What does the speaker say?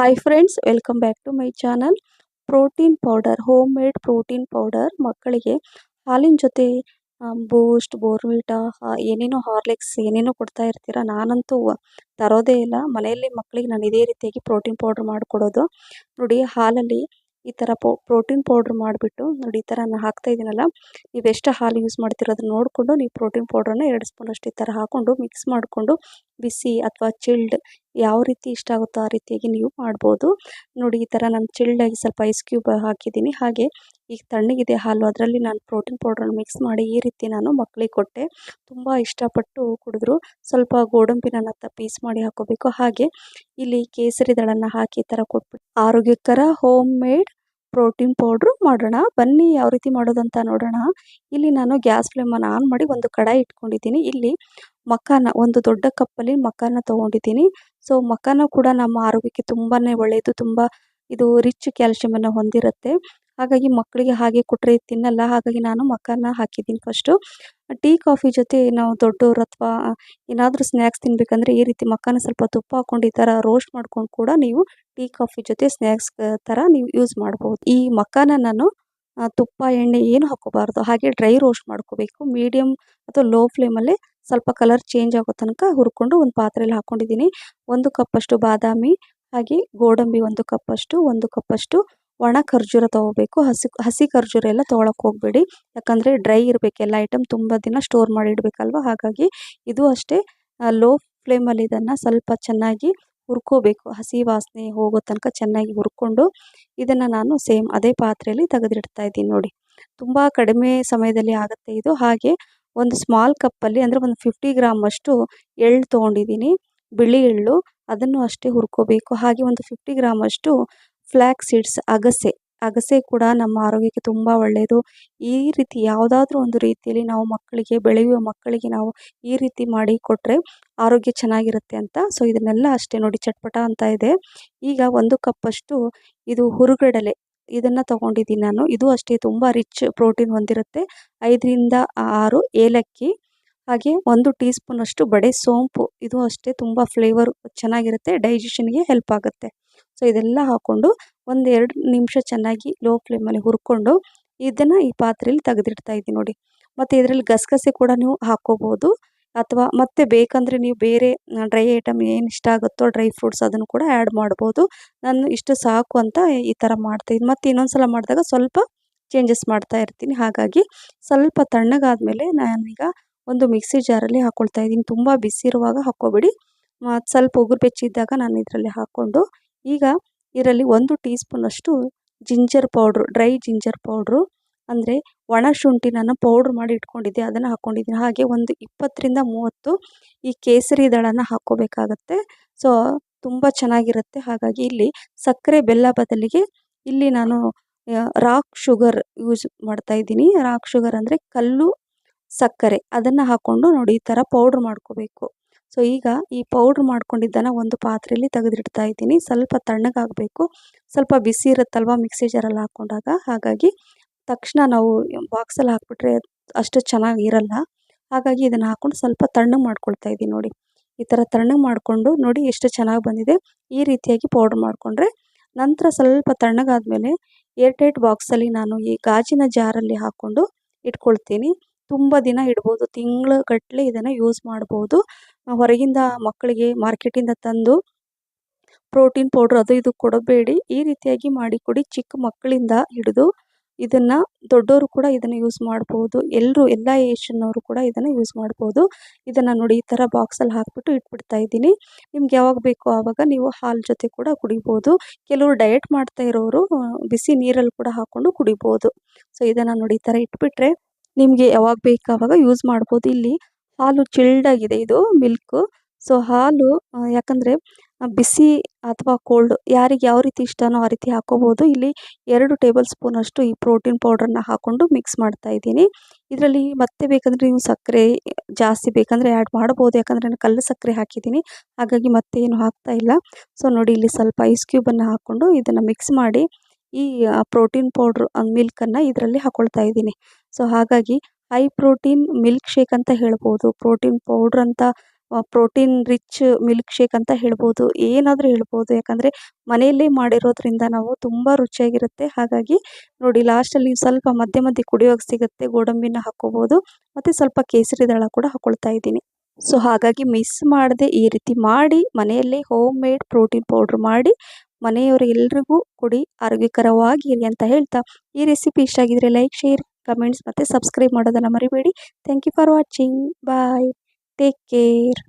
Hi friends welcome back to my channel protein powder homemade protein powder ಮಕ್ಕಳಿಗೆ ಹಾಲಿನ ಜೊತೆ ಬೂಸ್ಟ್ ಬೋರ್ವಿಟಾ ಏನೇನೋ ಹಾರ್ಲಿಕ್ಸ್ ಏನೇನೋ ಕೊಡ್ತಾ ಇರ್ತೀರ, ನಾನಂತೂ ತರೋದೇ ಇಲ್ಲ. ಮನೆಯಲ್ಲಿ ಮಕ್ಕಳಿಗೆ ನಾನು ಇದೇ ರೀತಿಯಾಗಿ ಪ್ರೋಟೀನ್ ಪೌಡ್ರ್ ಮಾಡಿಕೊಡೋದು. ನೋಡಿ, ಹಾಲಲ್ಲಿ ಈ ಥರ ಪೋ ಪ್ರೋಟೀನ್ ಪೌಡ್ರ್ ಮಾಡಿಬಿಟ್ಟು, ನೋಡಿ, ಈ ಥರ ನಾನು ಹಾಕ್ತಾ ಇದ್ದೀನಲ್ಲ ನೀವು ಎಷ್ಟು ಹಾಲು ಯೂಸ್ ಮಾಡ್ತಿರೋದನ್ನ ನೋಡಿಕೊಂಡು, ನೀವು ಪ್ರೋಟೀನ್ ಪೌಡ್ರನ್ನ ಎರಡು ಸ್ಪೂನಷ್ಟು ಈ ಥರ ಹಾಕ್ಕೊಂಡು ಮಿಕ್ಸ್ ಮಾಡಿಕೊಂಡು ಬಿಸಿ ಅಥವಾ ಚಿಲ್ಡ್ ಯಾವ ರೀತಿ ಇಷ್ಟ ಆಗುತ್ತೋ ಆ ರೀತಿಯಾಗಿ ನೀವು ಮಾಡ್ಬೋದು. ನೋಡಿ, ಈ ಥರ ನಾನು ಚಿಲ್ಡಾಗಿ ಸ್ವಲ್ಪ ಐಸ್ ಕ್ಯೂಬ್ ಹಾಕಿದ್ದೀನಿ. ಹಾಗೆ ಈಗ ತಣ್ಣಗಿದೆ ಹಾಲು, ಅದರಲ್ಲಿ ನಾನು ಪ್ರೋಟೀನ್ ಪೌಡ್ರನ್ನು ಮಿಕ್ಸ್ ಮಾಡಿ ಈ ರೀತಿ ನಾನು ಮಕ್ಕಳಿಗೆ ಕೊಟ್ಟೆ. ತುಂಬ ಇಷ್ಟಪಟ್ಟು ಕುಡಿದ್ರು. ಸ್ವಲ್ಪ ಗೋಡಂಬಿನ ಪೀಸ್ ಮಾಡಿ ಹಾಕೋಬೇಕು. ಹಾಗೆ ಇಲ್ಲಿ ಕೇಸರಿ ದಳನ್ನು ಹಾಕಿ ಈ ಥರ ಕೊಟ್ಬಿಟ್ಟು ಆರೋಗ್ಯಕರ ಹೋಮ್ ಮೇಡ್ ಪ್ರೋಟೀನ್ ಪೌಡ್ರು ಮಾಡೋಣ. ಬನ್ನಿ, ಯಾವ ರೀತಿ ಮಾಡೋದಂತ ನೋಡೋಣ. ಇಲ್ಲಿ ನಾನು ಗ್ಯಾಸ್ ಫ್ಲೇಮನ್ನು ಆನ್ ಮಾಡಿ ಒಂದು ಕಡಾಯಿ ಇಟ್ಕೊಂಡಿದ್ದೀನಿ. ಇಲ್ಲಿ ಮಖಾನ ಒಂದು ದೊಡ್ಡ ಕಪ್ಪಲ್ಲಿ ಮಖಾನ ತಗೊಂಡಿದ್ದೀನಿ. ಸೊ ಮಖಾನ ಕೂಡ ನಮ್ಮ ಆರೋಗ್ಯಕ್ಕೆ ತುಂಬಾ ಒಳ್ಳೆಯದು ತುಂಬ ಇದು ರಿಚ್ ಕ್ಯಾಲ್ಶಿಯಮನ್ನು ಹೊಂದಿರುತ್ತೆ. ಹಾಗಾಗಿ ಮಕ್ಕಳಿಗೆ ಹಾಗೆ ಕೊಟ್ಟರೆ ತಿನ್ನಲ್ಲ, ಹಾಗಾಗಿ ನಾನು ಮಖಾನ ಹಾಕಿದ್ದೀನಿ ಫಸ್ಟು ಟೀ ಕಾಫಿ ಜೊತೆ ನಾವು ದೊಡ್ಡವರು ಅಥವಾ ಏನಾದರೂ ಸ್ನ್ಯಾಕ್ಸ್ ತಿನ್ನಬೇಕಂದ್ರೆ ಈ ರೀತಿ ಮಖಾನ ಸ್ವಲ್ಪ ತುಪ್ಪ ಹಾಕ್ಕೊಂಡು ಈ ಥರ ರೋಸ್ಟ್ ಮಾಡ್ಕೊಂಡು ಕೂಡ ನೀವು ಟೀ ಕಾಫಿ ಜೊತೆ ಸ್ನ್ಯಾಕ್ಸ್ ಥರ ನೀವು ಯೂಸ್ ಮಾಡ್ಬೋದು. ಈ ಮಖಾನ ನಾನು ತುಪ್ಪ, ಎಣ್ಣೆ ಏನು ಹಾಕೋಬಾರ್ದು ಹಾಗೆ ಡ್ರೈ ರೋಸ್ಟ್ ಮಾಡ್ಕೋಬೇಕು. ಮೀಡಿಯಮ್ ಅಥವಾ ಲೋ ಫ್ಲೇಮಲ್ಲೇ ಸ್ವಲ್ಪ ಕಲರ್ ಚೇಂಜ್ ಆಗೋ ತನಕ ಹುರ್ಕೊಂಡು ಒಂದು ಪಾತ್ರೆಯಲ್ಲಿ ಹಾಕ್ಕೊಂಡಿದ್ದೀನಿ ಒಂದು ಕಪ್ಪಷ್ಟು ಬಾದಾಮಿ, ಹಾಗೆ ಗೋಡಂಬಿ ಒಂದು ಕಪ್ಪಷ್ಟು ಒಂದು ಕಪ್ಪಷ್ಟು ಒಣ ಖರ್ಜೂರ ತೊಗೋಬೇಕು. ಹಸಿ ಹಸಿ ಖರ್ಜೂರ ಎಲ್ಲ ತೊಗೊಳಕ್ಕೆ ಹೋಗಬೇಡಿ. ಯಾಕಂದರೆ ಡ್ರೈ ಇರಬೇಕು, ಎಲ್ಲ ಐಟಮ್ ತುಂಬ ದಿನ ಸ್ಟೋರ್ ಮಾಡಿ ಇಡಬೇಕಲ್ವ? ಹಾಗಾಗಿ ಇದು ಅಷ್ಟೇ ಲೋ ಫ್ಲೇಮಲ್ಲಿ ಇದನ್ನು ಸ್ವಲ್ಪ ಚೆನ್ನಾಗಿ ಹುರ್ಕೋಬೇಕು. ಹಸಿ ವಾಸನೆ ಹೋಗೋ ತನಕ ಚೆನ್ನಾಗಿ ಹುರ್ಕೊಂಡು ಇದನ್ನು ನಾನು ಸೇಮ್ ಅದೇ ಪಾತ್ರೆಯಲ್ಲಿ ತೆಗೆದಿಡ್ತಾ ಇದ್ದೀನಿ ನೋಡಿ. ತುಂಬ ಕಡಿಮೆ ಸಮಯದಲ್ಲಿ ಆಗುತ್ತೆ ಇದು. ಹಾಗೆ ಒಂದು ಸ್ಮಾಲ್ ಕಪ್ಪಲ್ಲಿ ಅಂದರೆ ಒಂದು ಫಿಫ್ಟಿ ಗ್ರಾಮ್ ಅಷ್ಟು ಎಳ್ಳು ತೊಗೊಂಡಿದ್ದೀನಿ. ಬಿಳಿ ಎಳ್ಳು, ಅದನ್ನು ಅಷ್ಟೇ ಹುರ್ಕೋಬೇಕು. ಹಾಗೆ ಒಂದು ಫಿಫ್ಟಿ ಗ್ರಾಮ್ ಅಷ್ಟು ಫ್ಲ್ಯಾಕ್ ಸೀಡ್ಸ್ ಅಗಸೆ. ಅಗಸೆ ಕೂಡ ನಮ್ಮ ಆರೋಗ್ಯಕ್ಕೆ ತುಂಬ ಒಳ್ಳೆಯದು ಈ ರೀತಿ ಯಾವುದಾದ್ರೂ ಒಂದು ರೀತಿಯಲ್ಲಿ ನಾವು ಮಕ್ಕಳಿಗೆ, ಬೆಳೆಯುವ ಮಕ್ಕಳಿಗೆ ನಾವು ಈ ರೀತಿ ಮಾಡಿ ಕೊಟ್ಟರೆ ಆರೋಗ್ಯ ಚೆನ್ನಾಗಿರುತ್ತೆ ಅಂತ. ಸೊ ಇದನ್ನೆಲ್ಲ ಅಷ್ಟೇ ನೋಡಿ, ಚಟ್ಪಟ ಅಂತ ಇದೆ. ಈಗ ಒಂದು ಕಪ್ಪಷ್ಟು ಇದು ಹುರುಗಡಲೆ. ಇದನ್ನು ತೊಗೊಂಡಿದ್ದೀನಿ ನಾನು. ಇದು ಅಷ್ಟೇ ತುಂಬ ರಿಚ್ ಪ್ರೋಟೀನ್ ಹೊಂದಿರುತ್ತೆ. ಐದರಿಂದ ಆರು ಏಲಕ್ಕಿ, ಹಾಗೆ ಒಂದು ಟೀ ಸ್ಪೂನಷ್ಟು ಬಡೆ ಸೋಂಪು. ಇದು ಅಷ್ಟೇ ತುಂಬ ಫ್ಲೇವರ್ ಚೆನ್ನಾಗಿರುತ್ತೆ ಡೈಜೆಷನ್ಗೆ ಹೆಲ್ಪ್ ಆಗುತ್ತೆ. ಸೊ ಇದೆಲ್ಲ ಹಾಕ್ಕೊಂಡು ಒಂದು ಎರಡು ನಿಮಿಷ ಚೆನ್ನಾಗಿ ಲೋ ಫ್ಲೇಮಲ್ಲಿ ಹುರ್ಕೊಂಡು ಇದನ್ನು ಈ ಪಾತ್ರೆಯಲ್ಲಿ ತೆಗೆದಿಡ್ತಾ ಇದ್ದೀನಿ ನೋಡಿ. ಮತ್ತು ಇದರಲ್ಲಿ ಗಸಗಸೆ ಕೂಡ ನೀವು ಹಾಕ್ಕೋಬೋದು. ಅಥವಾ ಮತ್ತೆ ಬೇಕಂದರೆ ನೀವು ಬೇರೆ ಡ್ರೈ ಐಟಮ್ ಏನು ಇಷ್ಟ ಆಗುತ್ತೋ ಡ್ರೈ ಫ್ರೂಟ್ಸ್ ಅದನ್ನು ಕೂಡ ಆ್ಯಡ್ ಮಾಡ್ಬೋದು. ನಾನು ಇಷ್ಟು ಸಾಕು ಅಂತ ಈ ಥರ ಮಾಡ್ತೀನಿ ಮತ್ತು ಇನ್ನೊಂದು ಸಲ ಮಾಡಿದಾಗ ಸ್ವಲ್ಪ ಚೇಂಜಸ್ ಮಾಡ್ತಾ ಇರ್ತೀನಿ. ಹಾಗಾಗಿ ಸ್ವಲ್ಪ ತಣ್ಣಗಾದಮೇಲೆ ನಾನೀಗ ಒಂದು ಮಿಕ್ಸಿ ಜಾರಲ್ಲಿ ಹಾಕ್ಕೊಳ್ತಾ ಇದ್ದೀನಿ. ತುಂಬ ಬಿಸಿ ಇರುವಾಗ ಹಾಕ್ಕೋಬೇಡಿ. ಮತ್ತು ಸ್ವಲ್ಪ ಉಗುರು ಬೆಚ್ಚಿದ್ದಾಗ ನಾನು ಇದರಲ್ಲಿ ಹಾಕ್ಕೊಂಡು, ಈಗ ಇದರಲ್ಲಿ ಒಂದು ಟೀ ಸ್ಪೂನಷ್ಟು ginger powder dry ginger powder ಅಂದರೆ ಒಣ ಶುಂಠಿ ನಾನು ಪೌಡ್ರ್ ಮಾಡಿ ಇಟ್ಕೊಂಡಿದ್ದೆ, ಅದನ್ನು ಹಾಕ್ಕೊಂಡಿದ್ದೀನಿ ಹಾಗೆ ಒಂದು ಇಪ್ಪತ್ತರಿಂದ ಮೂವತ್ತು ಈ ಕೇಸರಿ ದಳನ ಹಾಕ್ಕೋಬೇಕಾಗತ್ತೆ. ಸೊ ತುಂಬ ಚೆನ್ನಾಗಿರುತ್ತೆ. ಹಾಗಾಗಿ ಇಲ್ಲಿ ಸಕ್ಕರೆ ಬೆಲ್ಲ ಬದಲಿಗೆ ಇಲ್ಲಿ ನಾನು ರಾಕ್ ಶುಗರ್ ಯೂಸ್ ಮಾಡ್ತಾ ಇದ್ದೀನಿ. ರಾಕ್ ಶುಗರ್ ಅಂದರೆ ಕಲ್ಲು ಸಕ್ಕರೆ. ಅದನ್ನು ಹಾಕ್ಕೊಂಡು ನೋಡಿ, ಈ ಥರ ಪೌಡ್ರ್ ಮಾಡ್ಕೋಬೇಕು. ಸೊ ಈಗ ಈ ಪೌಡ್ರ್ ಮಾಡ್ಕೊಂಡಿದ್ದನ್ನು ಒಂದು ಪಾತ್ರೆಯಲ್ಲಿ ತೆಗೆದಿಡ್ತಾ ಇದ್ದೀನಿ. ಸ್ವಲ್ಪ ತಣ್ಣಗಾಗಬೇಕು. ಸ್ವಲ್ಪ ಬಿಸಿ ಇರುತ್ತಲ್ವ ಮಿಕ್ಸಿ ಜಾರಲ್ಲಿ ಹಾಕ್ಕೊಂಡಾಗ ಹಾಗಾಗಿ ತಕ್ಷಣ ನಾವು ಬಾಕ್ಸಲ್ಲಿ ಹಾಕ್ಬಿಟ್ರೆ ಅಷ್ಟು ಚೆನ್ನಾಗಿ ಇರಲ್ಲ. ಹಾಗಾಗಿ ಇದನ್ನು ಹಾಕ್ಕೊಂಡು ಸ್ವಲ್ಪ ತಣ್ಣಗೆ ಮಾಡ್ಕೊಳ್ತಾ ಇದ್ದೀನಿ ನೋಡಿ. ಈ ಥರ ತಣ್ಣಗೆ ಮಾಡಿಕೊಂಡು ನೋಡಿ ಎಷ್ಟು ಚೆನ್ನಾಗಿ ಬಂದಿದೆ. ಈ ರೀತಿಯಾಗಿ ಪೌಡ್ರ್ ಮಾಡಿಕೊಂಡ್ರೆ ನಂತರ ಸ್ವಲ್ಪ ತಣ್ಣಗಾದಮೇಲೆ ಏರ್ಟೈಟ್ ಬಾಕ್ಸಲ್ಲಿ ನಾನು ಈ ಗಾಜಿನ ಜಾರಲ್ಲಿ ಹಾಕ್ಕೊಂಡು ಇಟ್ಕೊಳ್ತೀನಿ. ತುಂಬ ದಿನ ಇಡ್ಬೋದು. ತಿಂಗ್ಳುಗಟ್ಟಲೆ ಇದನ್ನು ಯೂಸ್ ಮಾಡ್ಬೋದು. ಹೊರಗಿಂದ ಮಕ್ಕಳಿಗೆ ಮಾರ್ಕೆಟಿಂದ ತಂದು ಪ್ರೋಟೀನ್ ಪೌಡ್ರ್ ಅದು ಇದು ಕೊಡಬೇಡಿ. ಈ ರೀತಿಯಾಗಿ ಮಾಡಿ ಕೊಡಿ. ಚಿಕ್ಕ ಮಕ್ಕಳಿಂದ ಹಿಡಿದು ಇದನ್ನು ದೊಡ್ಡವರು ಕೂಡ ಇದನ್ನು ಯೂಸ್ ಮಾಡ್ಬೋದು. ಎಲ್ಲರೂ ಎಲ್ಲ ಏಜ್ನವರು ಕೂಡ ಇದನ್ನು ಯೂಸ್ ಮಾಡ್ಬೋದು. ಇದನ್ನು ನೋಡಿ ಈ ಥರ ಬಾಕ್ಸಲ್ಲಿ ಹಾಕ್ಬಿಟ್ಟು ಇಟ್ಬಿಡ್ತಾ ಇದ್ದೀನಿ. ನಿಮ್ಗೆ ಯಾವಾಗ ಬೇಕೋ ಆವಾಗ ನೀವು ಹಾಲು ಜೊತೆ ಕೂಡ ಕುಡಿಬೋದು. ಕೆಲವರು ಡಯಟ್ ಮಾಡ್ತಾ ಇರೋರು ಬಿಸಿ ನೀರಲ್ಲಿ ಕೂಡ ಹಾಕ್ಕೊಂಡು ಕುಡಿಬೋದು. ಸೊ ಇದನ್ನು ನೋಡಿ ಈ ಥರ ಇಟ್ಬಿಟ್ರೆ ನಿಮಗೆ ಯಾವಾಗ ಬೇಕು ಆವಾಗ ಯೂಸ್ ಮಾಡ್ಬೋದು. ಇಲ್ಲಿ ಹಾಲು ಚಿಲ್ಡಾಗಿದೆ ಇದು ಮಿಲ್ಕು ಸೊ ಹಾಲು ಯಾಕಂದರೆ ಬಿಸಿ ಅಥವಾ ಕೋಲ್ಡ್ ಯಾರಿಗೆ ಯಾವ ರೀತಿ ಇಷ್ಟನೋ ಆ ರೀತಿ ಹಾಕ್ಕೋಬೋದು ಇಲ್ಲಿ ಎರಡು ಟೇಬಲ್ ಸ್ಪೂನಷ್ಟು ಈ ಪ್ರೋಟೀನ್ ಪೌಡ್ರನ್ನ ಹಾಕ್ಕೊಂಡು ಮಿಕ್ಸ್ ಮಾಡ್ತಾ ಇದ್ದೀನಿ. ಇದರಲ್ಲಿ ಮತ್ತೆ ಬೇಕಂದರೆ ನೀವು ಸಕ್ಕರೆ ಜಾಸ್ತಿ ಬೇಕಂದರೆ ಆ್ಯಡ್ ಮಾಡ್ಬೋದು. ಯಾಕಂದರೆ ನಾನು ಕಲ್ಲು ಸಕ್ಕರೆ ಹಾಕಿದ್ದೀನಿ. ಹಾಗಾಗಿ ಮತ್ತೆ ಏನು ಹಾಕ್ತಾ ಇಲ್ಲ. ಸೊ ನೋಡಿ ಇಲ್ಲಿ ಸ್ವಲ್ಪ ಐಸ್ ಕ್ಯೂಬನ್ನು ಹಾಕ್ಕೊಂಡು ಇದನ್ನು ಮಿಕ್ಸ್ ಮಾಡಿ ಈ ಪ್ರೋಟೀನ್ ಪೌಡ್ರ್ ಮಿಲ್ಕನ್ನು ಇದರಲ್ಲಿ ಹಾಕ್ಕೊಳ್ತಾ ಇದ್ದೀನಿ. ಸೊ ಹಾಗಾಗಿ ಹೈ ಪ್ರೋಟೀನ್ ಮಿಲ್ಕ್ ಶೇಕ್ ಅಂತ ಹೇಳ್ಬೋದು. ಪ್ರೋಟೀನ್ ಪೌಡ್ರ್ ಅಂತ ಪ್ರೋಟೀನ್ ರಿಚ್ ಮಿಲ್ಕ್ ಶೇಕ್ ಅಂತ ಹೇಳ್ಬೋದು. ಏನಾದರೂ ಹೇಳ್ಬೋದು. ಯಾಕಂದರೆ ಮನೆಯಲ್ಲೇ ಮಾಡಿರೋದ್ರಿಂದ ನಾವು ತುಂಬ ರುಚಿಯಾಗಿರುತ್ತೆ. ಹಾಗಾಗಿ ನೋಡಿ ಲಾಸ್ಟಲ್ಲಿ ಸ್ವಲ್ಪ ಮಧ್ಯೆ ಮಧ್ಯೆ ಕುಡಿಯೋಕೆ ಸಿಗುತ್ತೆ. ಗೋಡಂಬಿನ ಹಾಕ್ಕೋಬೋದು. ಮತ್ತು ಸ್ವಲ್ಪ ಕೇಸರಿ ದಳ ಕೂಡ ಹಾಕ್ಕೊಳ್ತಾ ಇದ್ದೀನಿ. ಸೊ ಹಾಗಾಗಿ ಮಿಸ್ ಮಾಡದೆ ಈ ರೀತಿ ಮಾಡಿ, ಮನೆಯಲ್ಲೇ ಹೋಮ್ ಮೇಡ್ ಪ್ರೋಟೀನ್ ಪೌಡ್ರ್ ಮಾಡಿ, ಮನೆಯವರು ಎಲ್ರಿಗೂ ಕೊಡಿ ಆರೋಗ್ಯಕರವಾಗಿರಿ ಅಂತ ಹೇಳ್ತಾ ಈ ರೆಸಿಪಿ ಇಷ್ಟ ಆಗಿದ್ರೆ ಲೈಕ್ ಶೇರ್ ಕಮೆಂಟ್ಸ್ ಮತ್ತು ಸಬ್ಸ್ಕ್ರೈಬ್ ಮಾಡೋದನ್ನು ಮರಿಬೇಡಿ. Thank you for watching bye take care